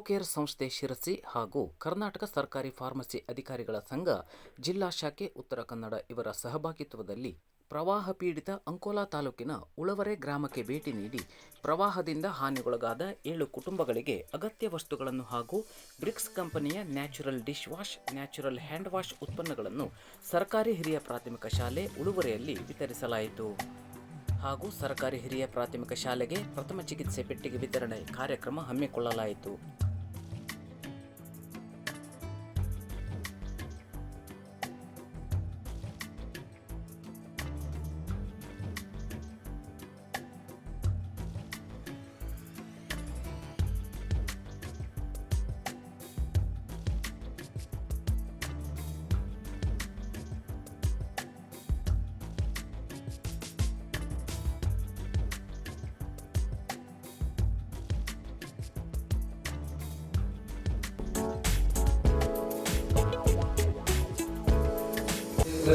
Care ಸಂಸ್ಥೆ ಶಿರಸಿ ಹಾಗೂ ಕರ್ನಾಟಕ ಸರ್ಕಾರಿ ಫಾರ್ಮಸಿ ಅಧಿಕಾರಿಗಳ ಸಂಘ, ಜಿಲ್ಲಾ ಶಾಖೆ, ಉತ್ತರ ಕನ್ನಡ ಇವರ ಸಹಭಾಗಿತ್ವದಲ್ಲಿ ಪ್ರವಾಹ ಪೀಡಿತ ಅಂಕೋಲಾ ತಾಲೂಕಿನ ಉಳವರೆ ಗ್ರಾಮಕ್ಕೆ ಭೇಟಿ ನೀಡಿ ಪ್ರವಾಹದಿಂದ ಹಾನಿಗೊಳಗಾದ ಏಳು ಕುಟುಂಬಗಳಿಗೆ ಅಗತ್ಯ ವಸ್ತುಗಳನ್ನು ಹಾಗೂ ಬ್ರಿಕ್ಸ್ ಕಂಪನಿಯ natural dish wash, natural hand wash ಉತ್ಪನ್ನಗಳನ್ನು ಸರ್ಕಾರಿ ಹಿರಿಯ ಪ್ರಾಥಮಿಕ ಶಾಲೆ ಉಳುವರೆಯಲ್ಲಿ ವಿತರಿಸಲಾಯಿತು. ಹಾಗೂ ಸರ್ಕಾರಿ ಹಿರಿಯ ಪ್ರಾಥಮಿಕ ಶಾಲೆಗೆ ಪ್ರಥಮ ಚಿಕಿತ್ಸೆ ಪೆಟ್ಟಿಗೆ ವಿತರಣೆ ಕಾರ್ಯಕ್ರಮ ಹಮ್ಮಿಕೊಳ್ಳಲಾಯಿತು.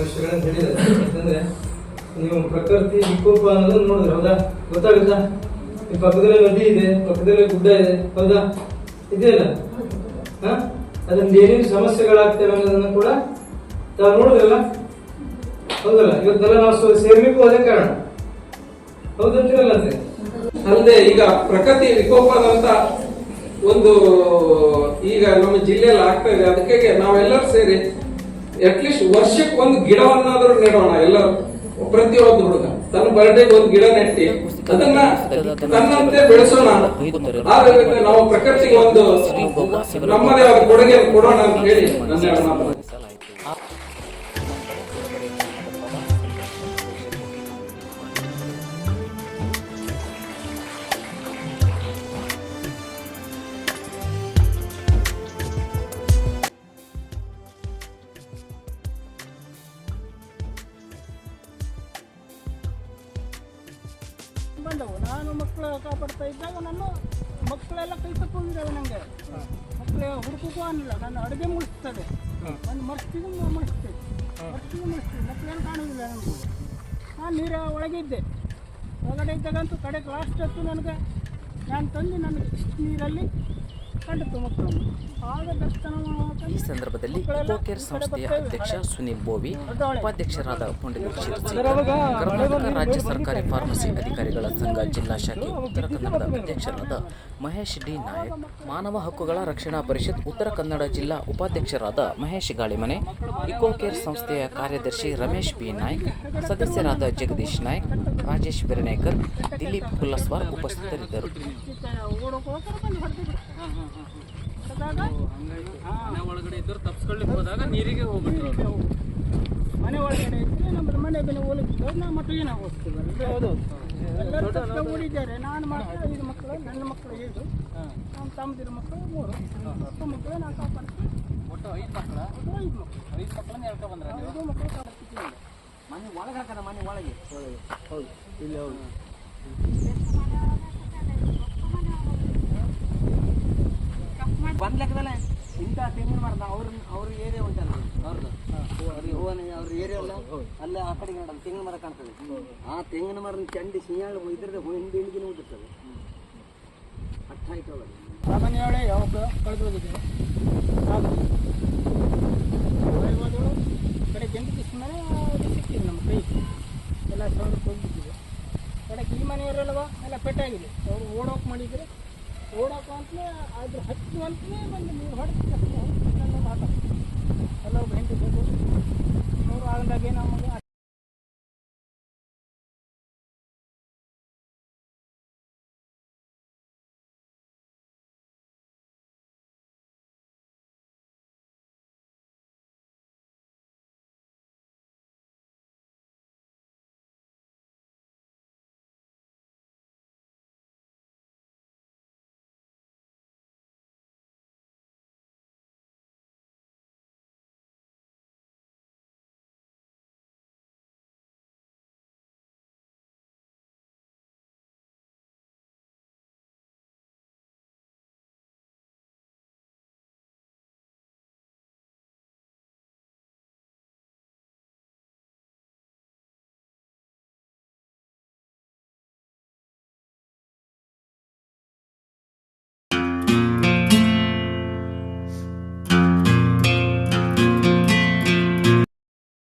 ವಿಷಯಗಳನ್ನ ಹೇಳಿದ್ದಾರೆ. ಯಾಕಂದ್ರೆ ನೀವು ಪ್ರಕೃತಿ ವಿಕೋಪ ಅನ್ನೋದನ್ನ ನೋಡಿದ್ರೆ, ಹೌದಾ? ಗೊತ್ತಾಗುತ್ತಾ? ಈ ಪಕ್ಕದಲ್ಲೇ ನದಿ ಇದೆ, ಪಕ್ಕದಲ್ಲೇ ಗುಡ್ಡ ಇದೆ, ಹೌದಾ? ಇದೆಯಲ್ಲ ಹಾ? ಅದರಿಂದ ಏನೇನು ಸಮಸ್ಯೆಗಳಾಗ್ತವೆ ಅನ್ನೋದನ್ನ ಕೂಡ ತಾವು ನೋಡಿದ್ರಲ್ಲ? ಹೌದಲ್ಲ? ಇವತ್ತೆಲ್ಲ ನಾವು ಸೇರ್ಬೇಕು ಅದೇ ಕಾರಣ. ಹೌದಂತೀರಲ್ಲ ಅಂತೆ ಅಲ್ಲದೆ ಈಗ ಪ್ರಕೃತಿ ವಿಕೋಪದಂತ ಒಂದು ಈಗ ನಮ್ಮ ಜಿಲ್ಲೆಯಲ್ಲಿ ಆಗ್ತಾ ಇದೆ. ಅದಕ್ಕೆ ನಾವೆಲ್ಲರೂ ಸೇರಿ ಅಟ್ಲೀಸ್ಟ್ ವರ್ಷಕ್ಕೆ ಒಂದು ಗಿಡವನ್ನಾದ್ರೂ ನೆಡೋಣ ಎಲ್ಲರೂ ಪ್ರತಿಯೊಂದು ಹುಡುಗ. ತನ್ನ ಬರ್ಡೇಗೆ ಒಂದು ಗಿಡ ನೆಟ್ಟಿ, ಅದನ್ನ ತನ್ನಂತೆ ಬೆಳೆಸೋಣ. ನಾವು ಪ್ರಕೃತಿಗೆ ಒಂದು ನಮ್ಮದೇ ಆದ ಕೊಡುಗೆ ಕೊಡೋಣ ಅಂತ ಹೇಳಿ ನನ್ನ ಬಂದವು. ನಾನು ಮಕ್ಕಳು ಕಾಪಾಡ್ತಾ ಇದ್ದಾಗ ನಾನು ಮಕ್ಕಳೆಲ್ಲ ಕೈ ತಕ್ಕೊಂಡಿದ್ದಾವೆ ನನಗೆ ಮಕ್ಕಳು ಹುಡುಕಕ್ಕೂ ಅನ್ನಿಲ್ಲ. ನಾನು ಅಡುಗೆ ಮುಗಿಸ್ತದೆ. ಒಂದು ಮರ್ಸ್ತಿಗೂ ಮುಗಿಸ್ತೀವಿ ಮರ್ಸ್ತಿಗೂ ಮುಗಿಸ್ತೀವಿ ಮಕ್ಕಳೇನು ಕಾಣೋದಿಲ್ಲ ನನಗೆ. ನಾನು ನೀರ ಒಳಗಿದ್ದೆ ಒಳಗಡೆ ಇದ್ದಾಗಂತೂ ಕಡೆ ಲಾಸ್ಟ್ ಹೊತ್ತು ನನಗೆ. ನಾನು ತಂದು ನನಗೆ ಇಷ್ಟು ನೀರಲ್ಲಿ ಕಂಡಿತು ಮಕ್ಕಳನ್ನು. ದರ್ಶನ ಈ ಸಂದರ್ಭದಲ್ಲಿ ಇಕೋಕೇರ್ ಸಂಸ್ಥೆಯ ಅಧ್ಯಕ್ಷ ಸುನಿಲ್ ಬೋವಿ, ಉಪಾಧ್ಯಕ್ಷರಾದ ಶಿರ್ಸಿ ಕರ್ನಾಟಕ ರಾಜ್ಯ ಸರ್ಕಾರಿ ಫಾರ್ಮಸಿ ಅಧಿಕಾರಿಗಳ ಸಂಘ ಜಿಲ್ಲಾ ಶಾಖೆ, ಉತ್ತರ ಕನ್ನಡದ ಅಧ್ಯಕ್ಷರಾದ ಮಹೇಶ್ ಡಿ. ನಾಯಕ್, ಮಾನವ ಹಕ್ಕುಗಳ ರಕ್ಷಣಾ ಪರಿಷತ್, ಉತ್ತರ ಕನ್ನಡ ಜಿಲ್ಲಾ ಉಪಾಧ್ಯಕ್ಷರಾದ ಮಹೇಶ್ ಗಾಳಿಮನೆ ಇಕೋಕೇರ್ ಸಂಸ್ಥೆಯ ಕಾರ್ಯದರ್ಶಿ ರಮೇಶ್ ಬಿ. ನಾಯ್ಕ್, ಸದಸ್ಯರಾದ ಜಗದೀಶ್ ನಾಯ್ಕ್, ರಾಜೇಶ್ ಬೆರನೇಕರ್ ದಿಲೀಪ್ ಕುಲ್ಲಸ್ವಾರ್ ಉಪಸ್ಥಿತರಿದ್ದರು. ಮನೆ ಒಳಗಡೆ ಇದ್ದರು ತಪ್ಸ್ಕೊಳ್ಳಿಕ್ಕೆ ಹೋದಾಗ ನೀರಿಗೆ ಹೋಗ್ಬಿಟ್ರು. ಮನೆ ಒಳಗಡೆ ಇದ್ರೆ ನಮ್ಮ ಮನೆ ಬೆಲೆ ಹೋಲಿಸಿದ್ರೆ ನಾವು ಮಕ್ಕಳಿಗೆ ನಾವು ಹೋಗ್ತೀವಲ್ಲ ಹೌದು ಎಲ್ಲರೂ ತಪ್ಪ ಓಡಿದ್ದಾರೆ. ನಾನು ಮಾತ್ರ ಐದು ಮಕ್ಕಳು ನನ್ನ ಮಕ್ಕಳು ಏಳು ನಮ್ಮ ತಮ್ಮದಿರ ಮಕ್ಕಳು ಮೂರು. ಹತ್ತು ಮಕ್ಕಳು ನಾನು ಕಾಪಾಡ್ತೀನಿ ಒಟ್ಟು ಐದು ಮಕ್ಕಳ? ಐದು ಮಕ್ಕಳು. ಐದು ಮಕ್ಕಳನ್ನ ಹೇಳ್ಕೊ ಬಂದ್ರೆ ಐದು ಮಕ್ಕಳು ಕಾಪಾಡ್ತಿದ್ದೀನಿ ಮನೆ ಒಳಗೆ ಹಾಕದ ಮನೆ ಒಳಗೆ? ಹೌದು. ಇಲ್ಲಿ ಹೌದು. ಬಂದ್ ಲೆಕ್ಕದಲ್ಲ ಇಂಥ ತೆಂಗಿನ ಮರದ ಅವ್ರ ಅವ್ರ ಏರಿಯಾ ಉಂಟಲ್ಲ ಅವ್ರದ್ದು ಅವ್ರಿಗೆ ಹೂವನ, ಅವ್ರ ಏರಿಯಾ ಅಲ್ಲ ಅಲ್ಲೇ ಆ ಕಡೆಗೆ ನೋಡಲ್ಲ ತೆಂಗಿನ ಮರ ಕಾಣ್ತದೆ. ಆ ತೆಂಗಿನ ಮರದ ಚಂಡಿ ಸಿಯಾಳು ಇದ್ರದ್ದು ಹಿಂಡಿ ಹಿಂಡಿನ ಹೋಗಿರ್ತದೆ ಅಟ್ಟ ಆಯ್ತು ಅವಾಗ. ಆ ಮನೆಯೊಳಗೆ ಯಾವಾಗ ಕಳೆದು ಹೋಗಿದೆ ಕಡೆ ಜಂಟಿ ಕಿಸ್ಮೇಲೆ ಸಿಕ್ಕಿದೆ ನಮ್ಮ ಕೈ. ಎಲ್ಲ ಸೌಂಡ್ ಹೋಗಿದ್ದಿದೆ ಕಡೆ ಈ ಮನೆಯವರಲ್ವಾ ಎಲ್ಲ ಪೆಟ್ಟಾಗಿದೆ. ಅವರು ಓಡೋಕೆ ಮಾಡಿದರೆ ಓಡೋಕೆ ಅಂತಲೇ ಅದ್ರ ಹತ್ತು ಅಂತಲೇ ಬಂದು ನೀವು ಹೊಡೆದು ಮಾತಾಡ್ತೀವಿ ಎಲ್ಲರೂ ಎಲ್ಲ ನೂರು ಅವರು ಆಗದಾಗೆ ನಮಗೆ